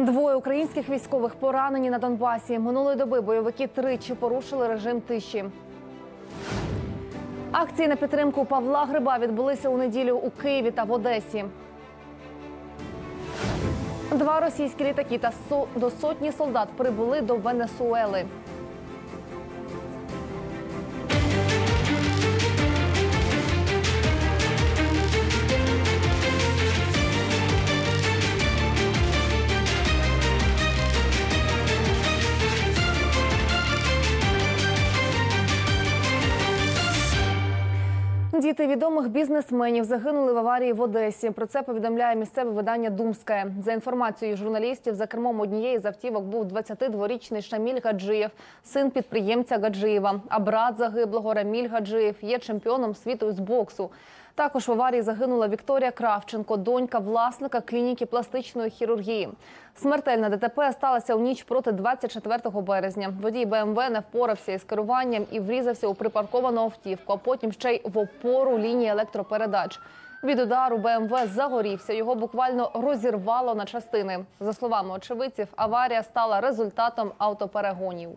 Двоє українських військових поранені на Донбасі. Минулої доби бойовики тричі порушили режим тиші. Акції на підтримку Павла Гриба відбулися у неділю у Києві та в Одесі. Два російські літаки та до сотні солдат прибули до Венесуели. Діти відомих бізнесменів загинули в аварії в Одесі. Про це повідомляє місцеве видання Думське. За інформацією журналістів, за кермом однієї з автівок був 22-річний Шаміль Гаджиєв, син підприємця Гаджиєва. А брат загиблого Раміль Гаджиєв є чемпіоном світу з боксу. Також в аварії загинула Вікторія Кравченко, донька власника клініки пластичної хірургії. Смертельна ДТП сталася у ніч проти 24 березня. Водій БМВ не впорався із керуванням і врізався у припарковану автівку, а потім ще й в опору лінії електропередач. Від удару БМВ загорівся. Його буквально розірвало на частини. За словами очевидців, аварія стала результатом автоперегонів.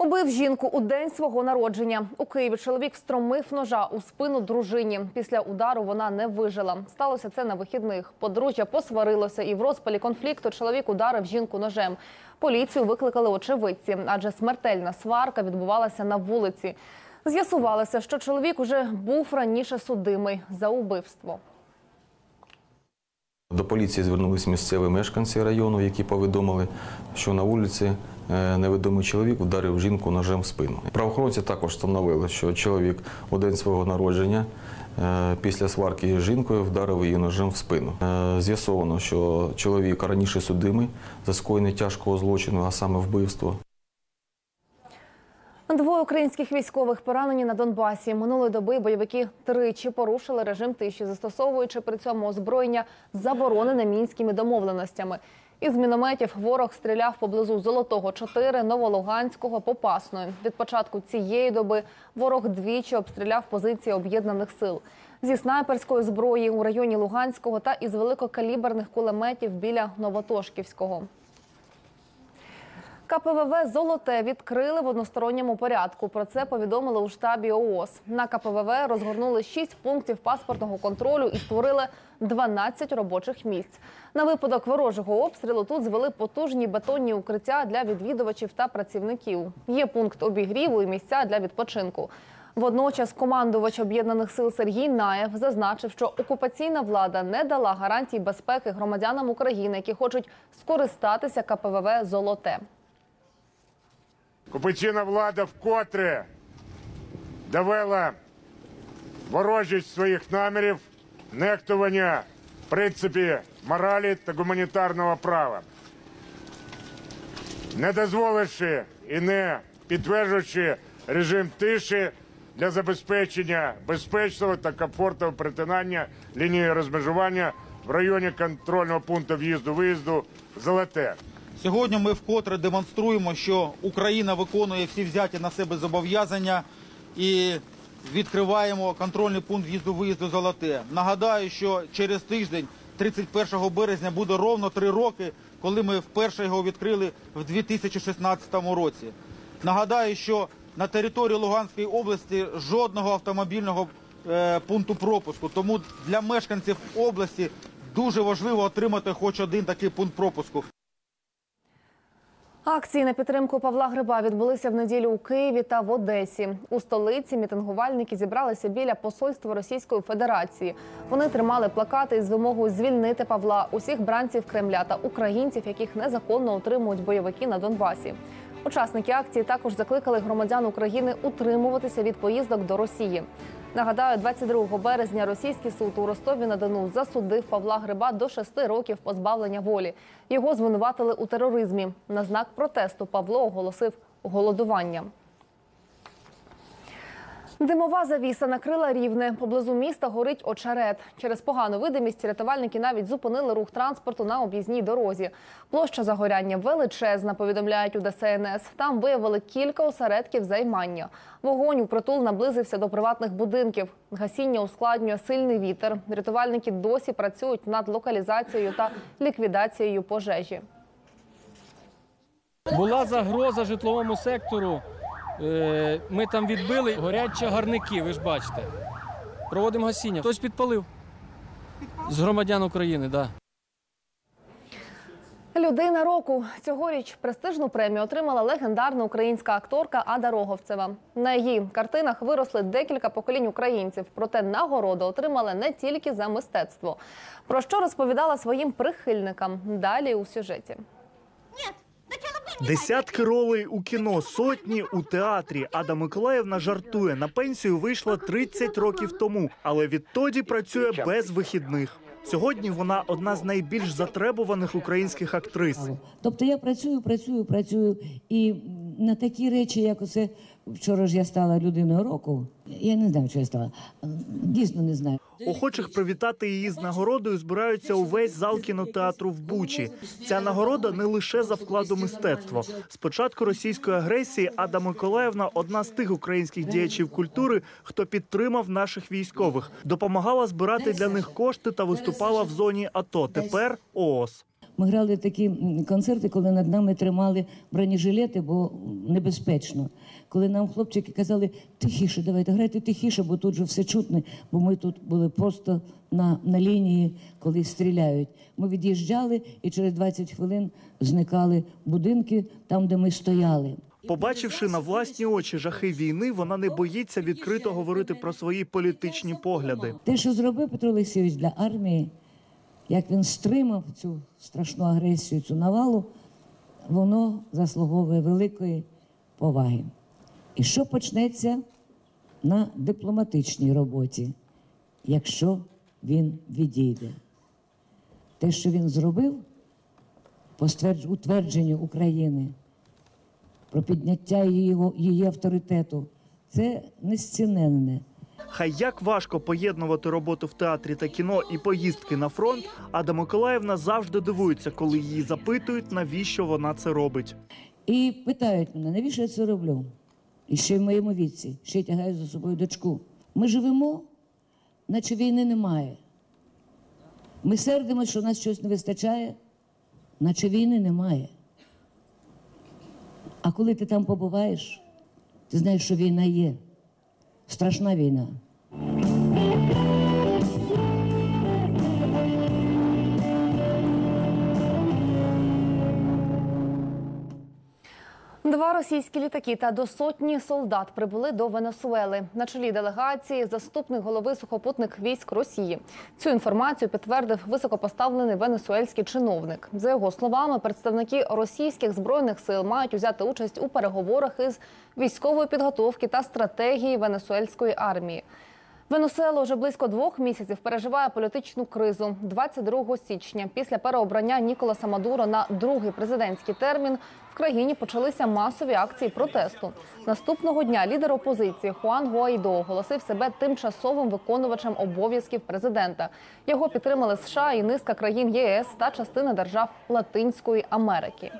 Убив жінку у день свого народження. У Києві чоловік встромив ножа у спину дружині. Після удару вона не вижила. Сталося це на вихідних. Подружжя посварилося і в розпалі конфлікту чоловік ударив жінку ножем. Поліцію викликали очевидці, адже смертельна сварка відбувалася на вулиці. З'ясувалося, що чоловік уже був раніше судимий за убивство. До поліції звернулись місцеві мешканці району, які повідомили, що на вулиці невідомий чоловік вдарив жінку ножем в спину. Правоохоронці також встановили, що чоловік у день свого народження е, після сварки з жінкою вдарив її ножем в спину. Е, З'ясовано, що чоловік раніше судимий за скоєння тяжкого злочину, а саме вбивство. Двоє українських військових поранені на Донбасі. Минулої доби бойовики тричі порушили режим тиші, застосовуючи при цьому озброєння заборонене мінськими домовленостями. Із мінометів ворог стріляв поблизу Золотого 4, Новолуганського, Попасної. Від початку цієї доби ворог двічі обстріляв позиції об'єднаних сил. Зі снайперської зброї у районі Луганського та із великокаліберних кулеметів біля Новотошківського. КПВВ Золоте відкрили в односторонньому порядку. Про це повідомили у штабі ООС. На КПВВ розгорнули 6 пунктів паспортного контролю і створили 12 робочих місць. На випадок ворожого обстрілу тут звели потужні бетонні укриття для відвідувачів та працівників. Є пункт обігріву і місця для відпочинку. Водночас командувач об'єднаних сил Сергій Наєв зазначив, що окупаційна влада не дала гарантій безпеки громадянам України, які хочуть скористатися КПВВ Золоте. Окупаційна влада вкотре довела ворожість своїх намірів, нехтування в принципі моралі та гуманітарного права, не дозволивши і не підтверджуючи режим тиші для забезпечення безпечного та комфортного перетинання лінії розмежування в районі контрольного пункту в'їзду-виїзду Золоте. Сьогодні ми вкотре демонструємо, що Україна виконує всі взяті на себе зобов'язання і відкриваємо контрольний пункт в'їзду-виїзду Золоте. Нагадаю, що через тиждень, 31 березня, буде ровно три роки, коли ми вперше його відкрили в 2016 році. Нагадаю, що на території Луганської області жодного автомобільного е, пункту пропуску. Тому для мешканців області дуже важливо отримати хоч один такий пункт пропуску. Акції на підтримку Павла Гриба відбулися в неділю у Києві та в Одесі. У столиці мітингувальники зібралися біля посольства Російської Федерації. Вони тримали плакати із вимогою звільнити Павла, усіх бранців Кремля та українців, яких незаконно утримують бойовики на Донбасі. Учасники акції також закликали громадян України утримуватися від поїздок до Росії. Нагадаю, 22 березня російський суд у Ростові на Дону засудив Павла Гриба до шести років позбавлення волі. Його звинуватили у тероризмі. На знак протесту Павло оголосив голодування. Димова завіса накрила рівне. Поблизу міста горить очерет. Через погану видимість рятувальники навіть зупинили рух транспорту на об'їзній дорозі. Площа загоряння величезна, повідомляють у ДСНС. Там виявили кілька осередків займання. Вогонь у притул наблизився до приватних будинків. Гасіння ускладнює сильний вітер. Рятувальники досі працюють над локалізацією та ліквідацією пожежі. Була загроза житловому сектору. Е, Ми там відбили горять чагарники, ви ж бачите. Проводимо гасіння. Хтось підпалив. З громадян України, так. Да. Людина року цьогоріч престижну премію отримала легендарна українська акторка Ада Роговцева. На її картинах виросли декілька поколінь українців. Проте нагороду отримали не тільки за мистецтво. Про що розповідала своїм прихильникам далі у сюжеті. Десятки ролей у кіно, сотні у театрі. Ада Миколаївна жартує. На пенсію вийшла 30 років тому, але відтоді працює без вихідних. Сьогодні вона одна з найбільш затребуваних українських актрис. Тобто я працюю, працюю, працюю, і на такі речі, як оце вчора ж я стала людиною року. Я не знаю, що я стала. Дійсно не знаю. Охочих привітати її з нагородою збираються увесь зал кінотеатру в Бучі. Ця нагорода не лише за вклад у мистецтво. З початку російської агресії Ада Миколаївна одна з тих українських діячів культури, хто підтримав наших військових, допомагала збирати для них кошти та виступала в зоні АТО. Тепер ООС. Ми грали такі концерти, коли над нами тримали бронежилети, бо небезпечно. Коли нам хлопчики казали, тихіше, давайте грайте тихіше, бо тут же все чутне, бо ми тут були просто на, на лінії, коли стріляють. Ми від'їжджали і через 20 хвилин зникали будинки там, де ми стояли. Побачивши на власні очі жахи війни, вона не боїться відкрито говорити про свої політичні погляди. Те, що зробив Петро Олексійович для армії, як він стримав цю страшну агресію, цю навалу, воно заслуговує великої поваги. І що почнеться на дипломатичній роботі, якщо він відійде? Те, що він зробив по утвердженню України, про підняття її, її авторитету, це незціненне. Хай як важко поєднувати роботу в театрі та кіно і поїздки на фронт, Ада Миколаївна завжди дивується, коли її запитують, навіщо вона це робить. І питають мене, навіщо я це роблю? І ще в моєму віці, ще й тягаю за собою дочку. Ми живемо, наче війни немає. Ми сердимося, що нас щось не вистачає, наче війни немає. А коли ти там побуваєш, ти знаєш, що війна є. Страшна війна. Два російські літаки та до сотні солдат прибули до Венесуели. На чолі делегації заступник голови сухопутних військ Росії. Цю інформацію підтвердив високопоставлений венесуельський чиновник. За його словами, представники російських збройних сил мають взяти участь у переговорах із військової підготовки та стратегії венесуельської армії. Венесуела вже близько двох місяців переживає політичну кризу. 22 січня, після переобрання Ніколаса Мадуро на другий президентський термін, в країні почалися масові акції протесту. Наступного дня лідер опозиції Хуан Гуайдо оголосив себе тимчасовим виконувачем обов'язків президента. Його підтримали США і низка країн ЄС та частина держав Латинської Америки.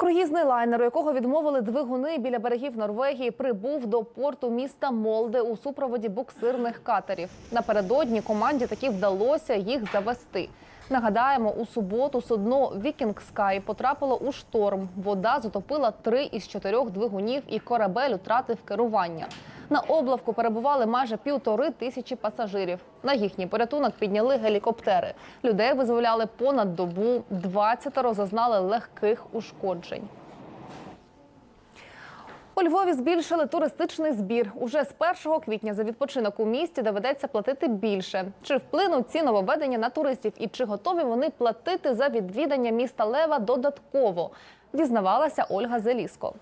Круїзний лайнер, у якого відмовили двигуни біля берегів Норвегії, прибув до порту міста Молде у супроводі буксирних катерів. Напередодні команді таки вдалося їх завести. Нагадаємо, у суботу судно Вікінг Скай потрапило у шторм. Вода затопила три із чотирьох двигунів, і корабель втратив керування. На облавку перебували майже півтори тисячі пасажирів. На їхній порятунок підняли гелікоптери. Людей визволяли понад добу. 20 зазнали легких ушкоджень. У Львові збільшили туристичний збір. Уже з 1 квітня за відпочинок у місті доведеться платити більше. Чи вплинуть ці нововведення на туристів і чи готові вони платити за відвідання міста Лева додатково? Дізнавалася Ольга Зеліско.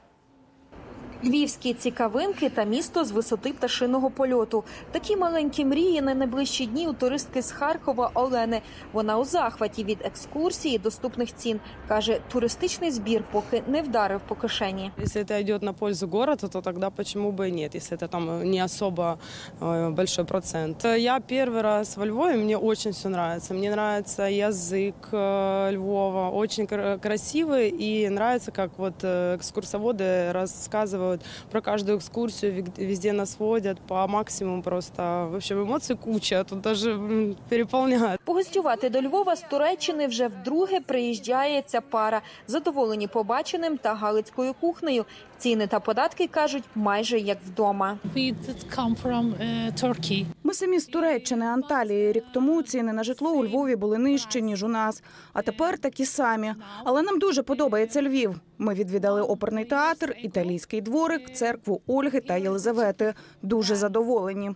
Львівські цікавинки та місто з висоти пташиного польоту. Такі маленькі мрії на найближчі дні у туристки з Харкова Олени. Вона у захваті від екскурсії і доступних цін. Каже, туристичний збір поки не вдарив по кишені. Если это идет на пользу города, то тогда почему бы и нет, если это там не особо э, большой процент. Э, Я первый раз во Львове, мне очень все нравится. Мне нравится язык э, Львова, очень кра- красивый, и нравится, как вот э, экскурсоводы рассказывают про каждую экскурсию, виг- везде нас водят по максимуму просто. В общем, эмоций куча, тут даже м, переполняет. Погостювати до Львова з Туреччини вже вдруге приїжджає ця пара. Задоволені побаченим та галицькою кухнею. Ціни та податки кажуть майже як вдома. We did come from uh, Turkey. Ми самі з Туреччини, Анталії. Рік тому ціни на житло у Львові були нижчі, ніж у нас. А тепер такі самі. Але нам дуже подобається Львів. Ми відвідали оперний театр, італійський дворик, церкву Ольги та Єлизавети. Дуже задоволені.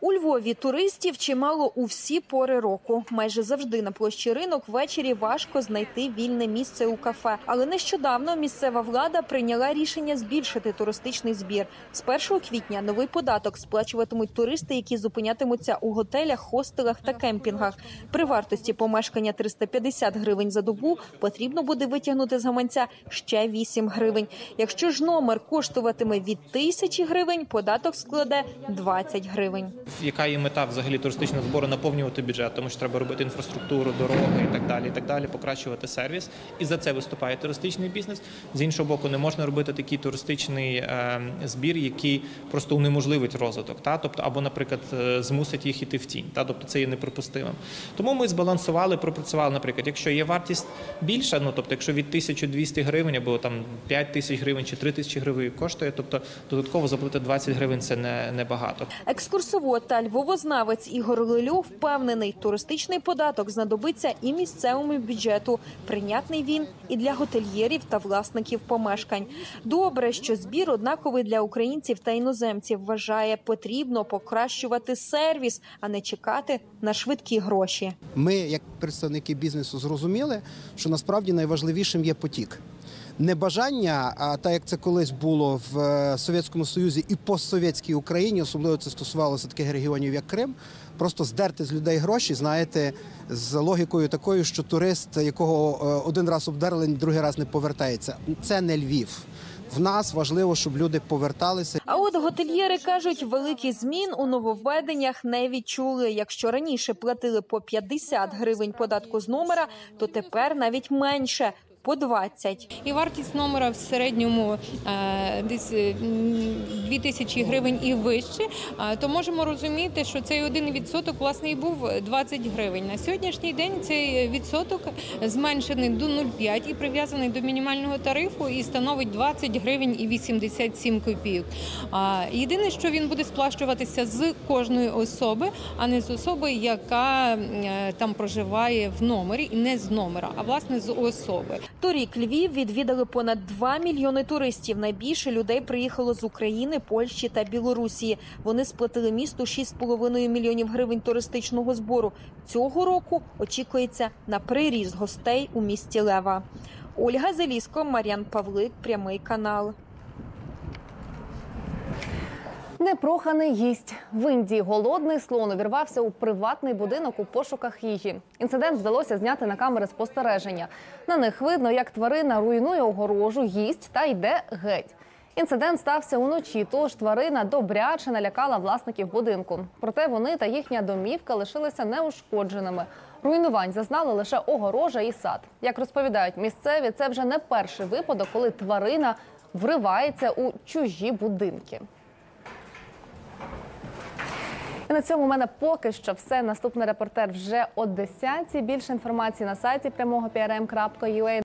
У Львові туристів чимало у всі пори року. Майже завжди на площі ринок ввечері важко знайти вільне місце у кафе. Але нещодавно місцева влада прийняла рішення збільшити туристичний збір. З 1 квітня новий податок сплачуватимуть туристи, які зупинятимуться у готелях, хостелах та кемпінгах. При вартості помешкання 350 гривень за добу потрібно буде витягнути з гаманця ще 8 гривень. Якщо ж номер коштуватиме від тисячі гривень, податок складе 20 гривень. Яка є мета взагалі туристичного збору наповнювати бюджет, тому що треба робити інфраструктуру, дороги і так далі, і так далі, покращувати сервіс. І за це виступає туристичний бізнес. З іншого боку, не можна робити такий туристичний е, збір, який просто унеможливить розвиток. Та? Тобто, або, наприклад, е, змусить їх іти в тінь. Та? Тобто це є неприпустимим. Тому ми збалансували, пропрацювали, наприклад, якщо є вартість більша, ну тобто, якщо від 1200 гривень або там 5 тисяч гривень чи 3 тисячі гривень коштує, тобто додатково заплатити 20 гривень це не, не багато. Екскурсовод та львовознавець Ігор Лилю впевнений, туристичний податок знадобиться і місцевому бюджету. Прийнятний він і для готельєрів та власників помешкань. Добре, що збір однаковий для українців та іноземців. Вважає, потрібно покращувати сервіс, а не чекати на швидкі гроші. Ми, як представники бізнесу, зрозуміли, що насправді найважливішим є потік. Не бажання, а так як це колись було в е, Совєтському Союзі і постсовєтській Україні, особливо це стосувалося таких регіонів, як Крим, просто здерти з людей гроші, знаєте, з логікою такою, що турист, якого е, один раз обдерли, другий раз не повертається. Це не Львів. В нас важливо, щоб люди поверталися. А от готельєри кажуть, великих змін у нововведеннях не відчули. Якщо раніше платили по 50 гривень податку з номера, то тепер навіть менше. По 20. І вартість номера в середньому е, десь е, 2 тисячі гривень і вище, е, то можемо розуміти, що цей один відсоток власне і був 20 гривень. На сьогоднішній день цей відсоток зменшений до 0,5 і прив'язаний до мінімального тарифу і становить 20 гривень і 87 копійок. Єдине, що він буде сплачуватися з кожної особи, а не з особи, яка е, там проживає в номері, і не з номера, а власне з особи. Торік Львів відвідали понад 2 мільйони туристів. Найбільше людей приїхало з України, Польщі та Білорусі. Вони сплатили місту 6,5 мільйонів гривень туристичного збору. Цього року очікується на приріст гостей у місті Лева. Ольга Зеліско, Мар'ян Павлик, прямий канал. Непроханий гість в Індії голодний слон увірвався у приватний будинок у пошуках їжі. Інцидент вдалося зняти на камери спостереження. На них видно, як тварина руйнує огорожу, їсть та йде геть. Інцидент стався уночі, тож тварина добряче налякала власників будинку. Проте вони та їхня домівка лишилися неушкодженими. Руйнувань зазнали лише огорожа і сад. Як розповідають місцеві, це вже не перший випадок, коли тварина вривається у чужі будинки. На цьому у мене поки що все. Наступний репортер вже о 10 Більше інформації на сайті прямого.